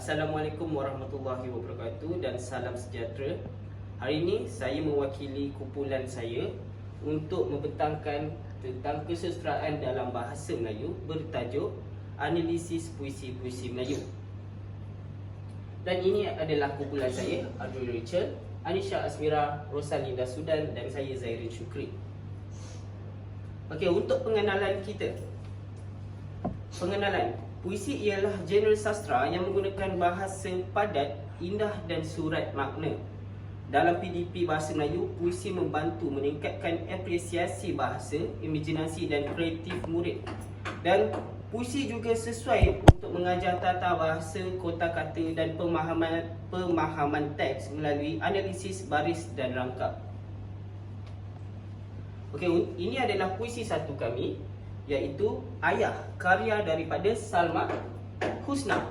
Assalamualaikum warahmatullahi wabarakatuh dan salam sejahtera. Hari ini saya mewakili kumpulan saya untuk membentangkan tentang kesusastraan dalam bahasa Melayu bertajuk Analisis Puisi-Puisi Melayu. Dan ini adalah kumpulan saya, Adri Rachel, Anisha Asmira, Rosalinda Sudan dan saya Zairin Syukri. Okey, untuk pengenalan kita. Pengenalan Puisi ialah genre sastra yang menggunakan bahasa padat, indah dan surat makna. Dalam PDP Bahasa Melayu, puisi membantu meningkatkan apresiasi bahasa, imajinasi dan kreatif murid. Dan puisi juga sesuai untuk mengajar tata bahasa, kota kata dan pemahaman pemahaman teks melalui analisis baris dan rangkap. Okey, ini adalah puisi satu kami iaitu Ayah karya daripada Salma Husna.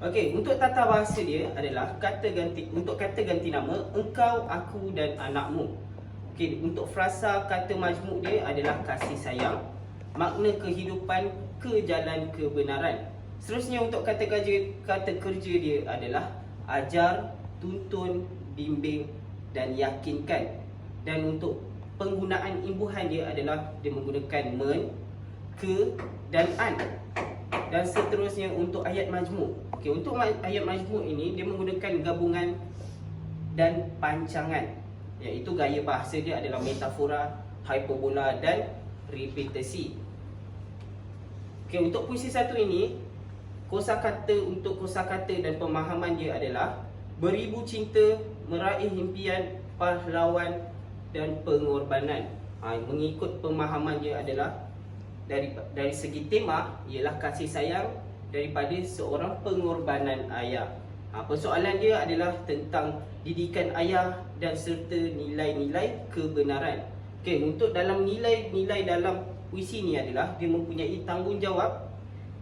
Okey, untuk tata bahasa dia adalah kata ganti untuk kata ganti nama engkau, aku dan anakmu. Okey, untuk frasa kata majmuk dia adalah kasih sayang, makna kehidupan ke jalan kebenaran. Seterusnya untuk kata kerja kata kerja dia adalah ajar, tuntun, bimbing dan yakinkan. Dan untuk penggunaan imbuhan dia adalah dia menggunakan men, ke dan an dan seterusnya untuk ayat majmuk. Okey, untuk ayat majmuk ini dia menggunakan gabungan dan pancangan iaitu gaya bahasa dia adalah metafora, hyperbola dan repetisi. Okey, untuk puisi satu ini kosakata untuk kosakata dan pemahaman dia adalah beribu cinta, meraih impian, pahlawan dan pengorbanan. Ha, mengikut pemahaman dia adalah dari dari segi tema ialah kasih sayang daripada seorang pengorbanan ayah. Ha, persoalan dia adalah tentang didikan ayah dan serta nilai-nilai kebenaran. Okey, untuk dalam nilai-nilai dalam puisi ni adalah dia mempunyai tanggungjawab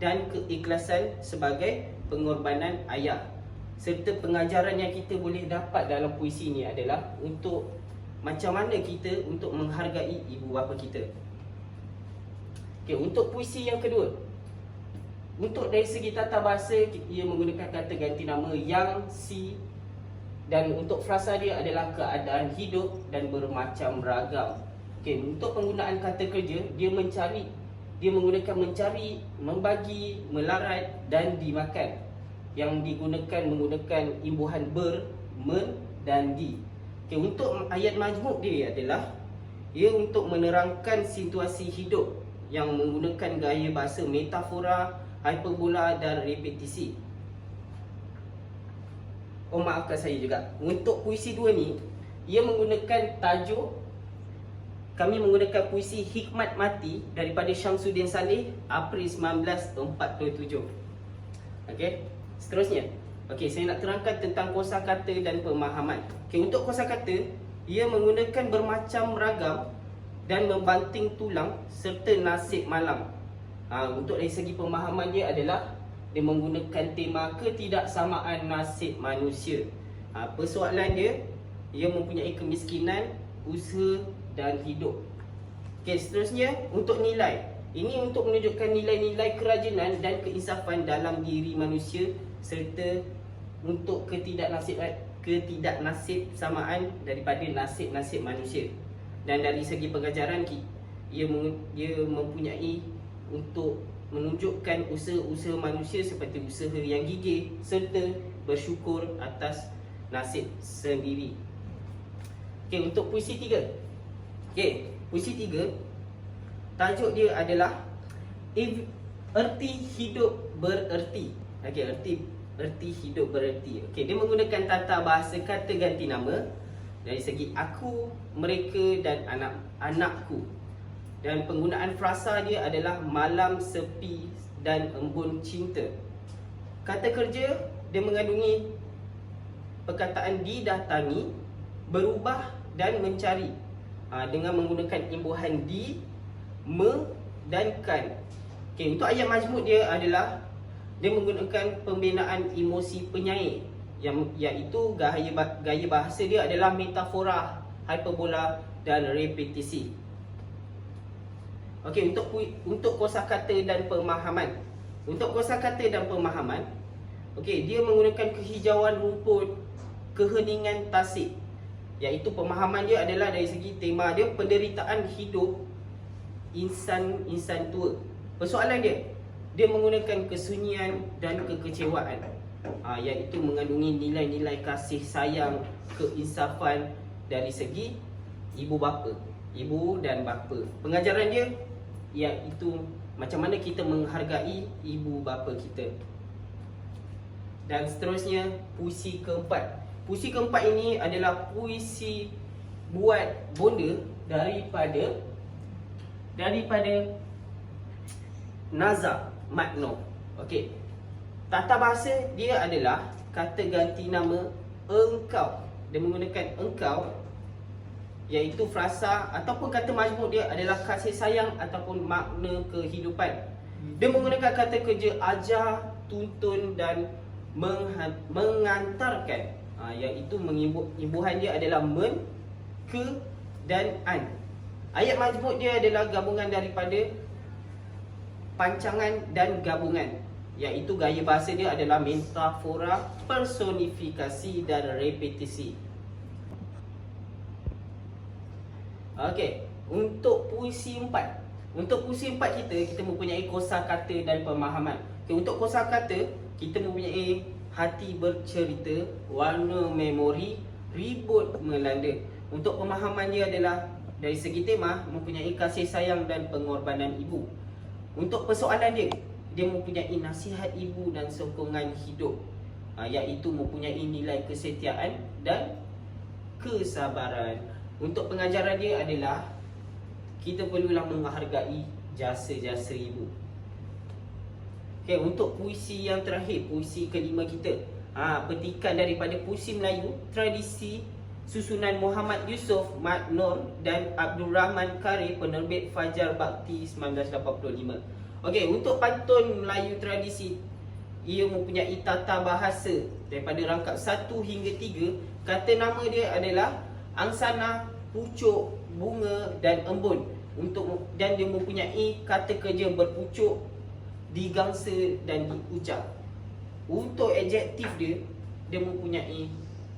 dan keikhlasan sebagai pengorbanan ayah. Serta pengajaran yang kita boleh dapat dalam puisi ni adalah untuk macam mana kita untuk menghargai ibu bapa kita. Okey, untuk puisi yang kedua. Untuk dari segi tata bahasa ia menggunakan kata ganti nama yang si dan untuk frasa dia adalah keadaan hidup dan bermacam ragam. Okey, untuk penggunaan kata kerja dia mencari dia menggunakan mencari, membagi, melarat dan dimakan. Yang digunakan menggunakan imbuhan ber, men dan di. Okey, untuk ayat majmuk dia adalah ia untuk menerangkan situasi hidup yang menggunakan gaya bahasa metafora, hyperbola dan repetisi. Oh maafkan saya juga. Untuk puisi dua ni, ia menggunakan tajuk kami menggunakan puisi Hikmat Mati daripada Syamsuddin Saleh April 1947. Okey. Seterusnya. Okey, saya nak terangkan tentang kosakata dan pemahaman. Okey, untuk kosakata, ia menggunakan bermacam ragam dan membanting tulang serta nasib malam. Ha, untuk dari segi pemahaman dia adalah dia menggunakan tema ketidaksamaan nasib manusia. Ha, persoalan dia, ia mempunyai kemiskinan, usaha dan hidup. Okey, seterusnya untuk nilai. Ini untuk menunjukkan nilai-nilai kerajinan dan keinsafan dalam diri manusia serta untuk ketidaknasib ketidaknasib samaan daripada nasib-nasib manusia dan dari segi pengajaran ia mempunyai untuk menunjukkan usaha-usaha manusia seperti usaha yang gigih serta bersyukur atas nasib sendiri. Okey untuk puisi tiga. Okey, puisi tiga tajuk dia adalah erti hidup bererti. Okey, erti erti hidup bererti. Okey, dia menggunakan tata bahasa kata ganti nama dari segi aku, mereka dan anak-anakku. Dan penggunaan frasa dia adalah malam sepi dan embun cinta. Kata kerja dia mengandungi perkataan didatangi, berubah dan mencari ha, dengan menggunakan imbuhan di, me dan kan. Okay, untuk ayat majmuk dia adalah dia menggunakan pembinaan emosi penyair yang iaitu gaya gaya bahasa dia adalah metafora, hyperbola dan repetisi. Okey, untuk untuk kosakata dan pemahaman. Untuk kosakata dan pemahaman, Okey, dia menggunakan kehijauan rumput, keheningan tasik. Iaitu pemahaman dia adalah dari segi tema dia penderitaan hidup insan-insan tua. Persoalan dia, dia menggunakan kesunyian dan kekecewaan. Ha, iaitu mengandungi nilai-nilai kasih sayang, keinsafan dari segi ibu bapa, ibu dan bapa. Pengajaran dia iaitu macam mana kita menghargai ibu bapa kita. Dan seterusnya puisi keempat. Puisi keempat ini adalah puisi buat bonda daripada daripada Nazar Magno. Okey. Tata bahasa dia adalah kata ganti nama engkau. Dia menggunakan engkau iaitu frasa ataupun kata majmuk dia adalah kasih sayang ataupun makna kehidupan. Dia menggunakan kata kerja ajar, tuntun dan mengantarkan ha, iaitu mengimbuhan dia adalah men, ke dan an. Ayat majmuk dia adalah gabungan daripada pancangan dan gabungan iaitu gaya bahasa dia adalah metafora, personifikasi dan repetisi. Okey, untuk puisi empat. Untuk puisi empat kita, kita mempunyai kosa kata dan pemahaman. Okay, untuk kosa kata, kita mempunyai hati bercerita, warna memori, ribut melanda. Untuk pemahaman dia adalah dari segi tema mempunyai kasih sayang dan pengorbanan ibu. Untuk persoalan dia, dia mempunyai nasihat ibu dan sokongan hidup. Ha, iaitu mempunyai nilai kesetiaan dan kesabaran. Untuk pengajaran dia adalah kita perlulah menghargai jasa-jasa ibu. Okay, untuk puisi yang terakhir, puisi kelima kita. Ha, petikan daripada puisi Melayu, tradisi susunan Muhammad Yusof, Mat Nur dan Abdul Rahman Kari, penerbit Fajar Bakti 1985. Okey, untuk pantun Melayu tradisi, ia mempunyai tata bahasa daripada rangkap 1 hingga 3. Kata nama dia adalah Angsana, Pucuk, Bunga dan Embun. Untuk dan dia mempunyai kata kerja berpucuk, digangsa dan diucap. Untuk adjektif dia, dia mempunyai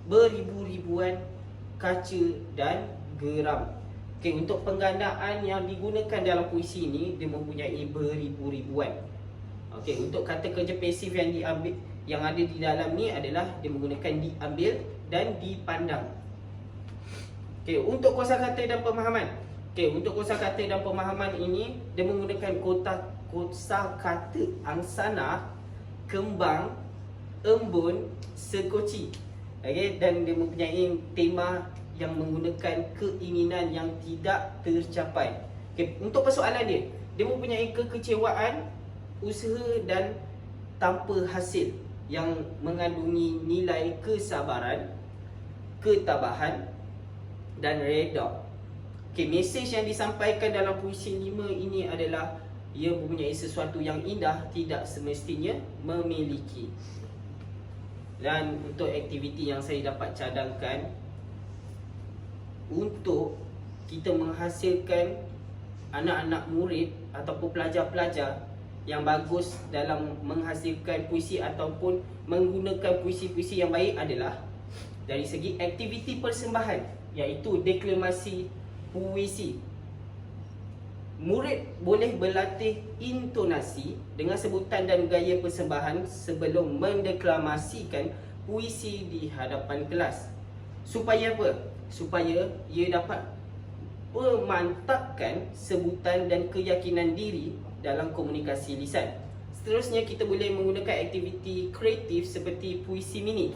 beribu-ribuan kaca dan geram. Okay, untuk penggandaan yang digunakan dalam puisi ini, dia mempunyai beribu-ribuan. Okay, untuk kata kerja pasif yang diambil yang ada di dalam ni adalah dia menggunakan diambil dan dipandang. Okay, untuk kosakata dan pemahaman. Okay, untuk kosakata dan pemahaman ini dia menggunakan kota kosa kata angsana, kembang, embun, sekoci. Okay, dan dia mempunyai tema yang menggunakan keinginan yang tidak tercapai. Okay, untuk persoalan dia, dia mempunyai kekecewaan, usaha dan tanpa hasil yang mengandungi nilai kesabaran, ketabahan dan reda. Okay, mesej yang disampaikan dalam puisi lima ini adalah ia mempunyai sesuatu yang indah tidak semestinya memiliki. Dan untuk aktiviti yang saya dapat cadangkan untuk kita menghasilkan anak-anak murid ataupun pelajar-pelajar yang bagus dalam menghasilkan puisi ataupun menggunakan puisi-puisi yang baik adalah dari segi aktiviti persembahan iaitu deklamasi puisi Murid boleh berlatih intonasi dengan sebutan dan gaya persembahan sebelum mendeklamasikan puisi di hadapan kelas. Supaya apa? Supaya ia dapat memantapkan sebutan dan keyakinan diri dalam komunikasi lisan. Seterusnya kita boleh menggunakan aktiviti kreatif seperti puisi mini.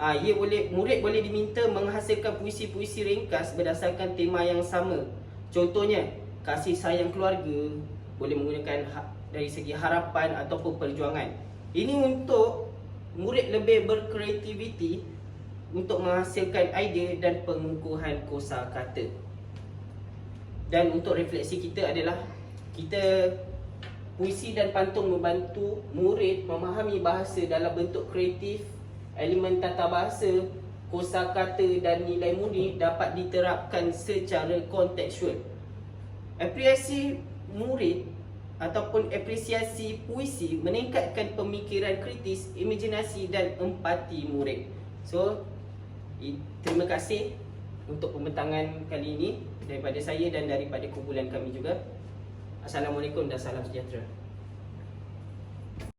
Ha, ia boleh murid boleh diminta menghasilkan puisi-puisi ringkas berdasarkan tema yang sama. Contohnya, kasih sayang keluarga boleh menggunakan ha, dari segi harapan ataupun perjuangan. Ini untuk murid lebih berkreativiti untuk menghasilkan idea dan pengukuhan kosa kata. Dan untuk refleksi kita adalah kita puisi dan pantun membantu murid memahami bahasa dalam bentuk kreatif, elemen tata bahasa, kosa kata dan nilai mudi dapat diterapkan secara kontekstual. Apresiasi murid ataupun apresiasi puisi meningkatkan pemikiran kritis, imajinasi dan empati murid. So, terima kasih untuk pembentangan kali ini daripada saya dan daripada kumpulan kami juga. Assalamualaikum dan salam sejahtera.